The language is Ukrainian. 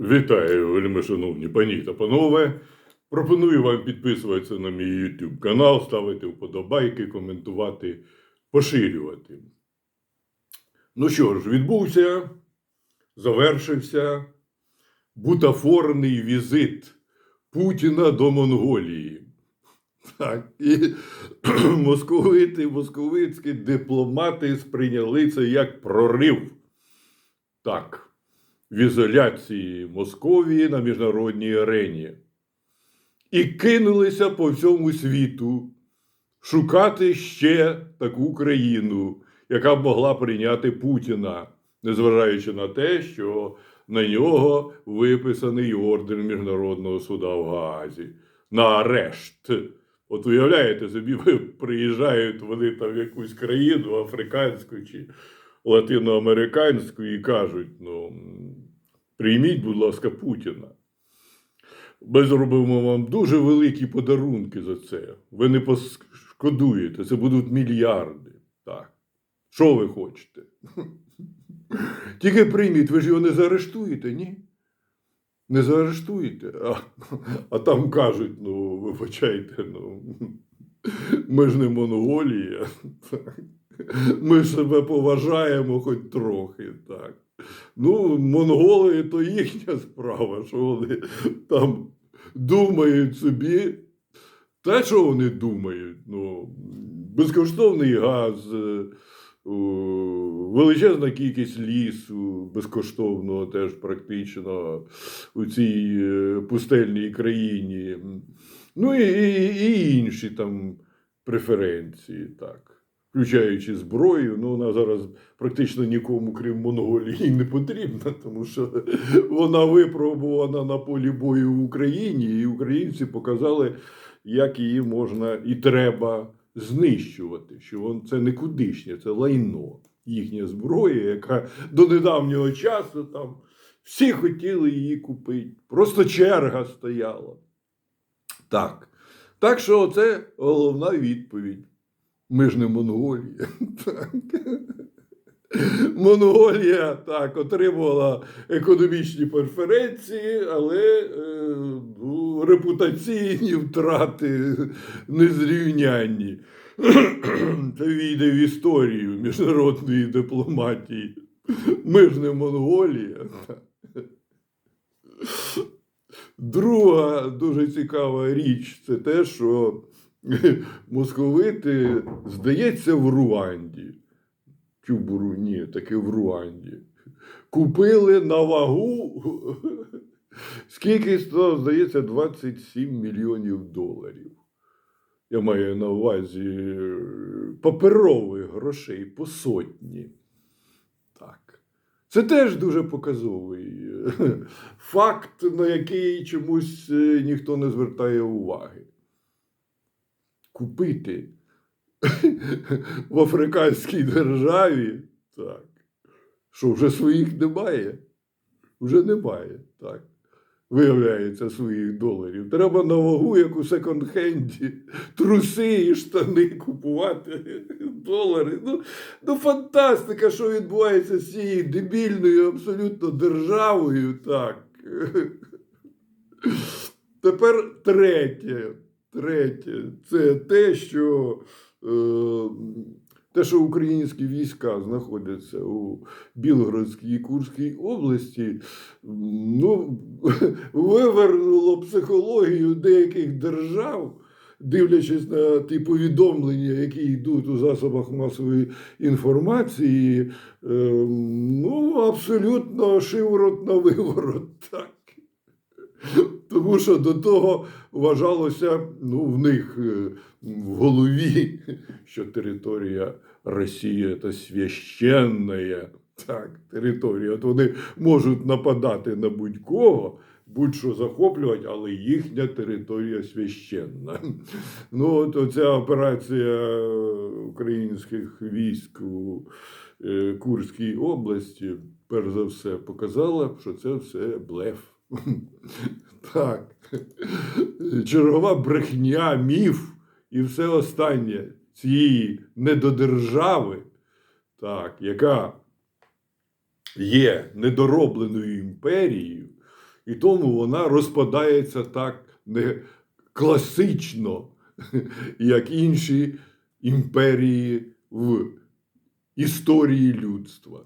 Вітаю, вельми шановні пані та панове. Пропоную вам підписуватися на мій YouTube канал, ставити вподобайки, коментувати, поширювати. Ну що ж, відбувся, завершився бутафорний візит Путіна до Монголії. Так, і московити, московицькі дипломати сприйняли це як прорив. Так в ізоляції Московії на міжнародній арені і кинулися по всьому світу шукати ще таку країну, яка б могла прийняти Путіна, незважаючи на те, що на нього виписаний ордер Міжнародного суда в Гаазі на арешт. От уявляєте собі, ви приїжджають вони там в якусь країну африканську чи латиноамериканську і кажуть: ну, прийміть, будь ласка, Путіна. Ми зробимо вам дуже великі подарунки за це. Ви не пошкодуєте, це будуть мільярди. Так. Що ви хочете? Тільки прийміть, ви ж його не заарештуєте, ні? Не заарештуєте. А, а там кажуть, ну, вибачайте, ну, ми ж не Монголія. Ми себе поважаємо хоч трохи. так. Ну, монголи то їхня справа, що вони там думають собі. Та що вони думають? Ну, безкоштовний газ, е, величезна кількість лісу, безкоштовного теж практично у цій е, пустельній країні. Ну і, і, і інші там преференції, так. Включаючи зброю, ну вона зараз практично нікому, крім Монголії, не потрібна, тому що вона випробувана на полі бою в Україні, і українці показали, як її можна і треба знищувати. Що це не кудишнє, це лайно, їхня зброя, яка до недавнього часу там всі хотіли її купити. Просто черга стояла. Так. Так що це головна відповідь. Ми ж не Монголія. Так. Монголія так отримувала економічні преференції, але е, ну, репутаційні втрати незрівнянні. Це війде в історію міжнародної дипломатії. Ми ж не Монголія. Друга дуже цікава річ це те, що московити, здається, в Руанді. Чи в Буруні, таки в Руанді. Купили на вагу, скільки здається, 27 мільйонів доларів. Я маю на увазі е, паперових грошей по сотні. Так. Це теж дуже показовий е, факт, на який чомусь е, ніхто не звертає уваги купити в африканській державі, так, що вже своїх немає. Вже немає. так. Виявляється, своїх доларів. Треба на вагу, як у секонд-хенді, труси і штани купувати долари. Ну, ну фантастика, що відбувається з цією дебільною абсолютно державою. так. Тепер третє. Третє, це те, що е, те, що українські війська знаходяться у Білгородській і Курській області, ну, вивернуло психологію деяких держав, дивлячись на ті повідомлення, які йдуть у засобах масової інформації, е, ну, абсолютно шиворот на виворот. так. Тому що до того вважалося ну, в них е, в голові, що територія Росії це священна так, територія. От вони можуть нападати на будь-кого, будь-що захоплювати, але їхня територія священна. Ну, от оця операція українських військ у е, Курській області, перш за все, показала, що це все блеф. Так. Чергова брехня, міф і все останнє цієї недодержави, так, яка є недоробленою імперією, І тому вона розпадається так не класично, як інші імперії в історії людства.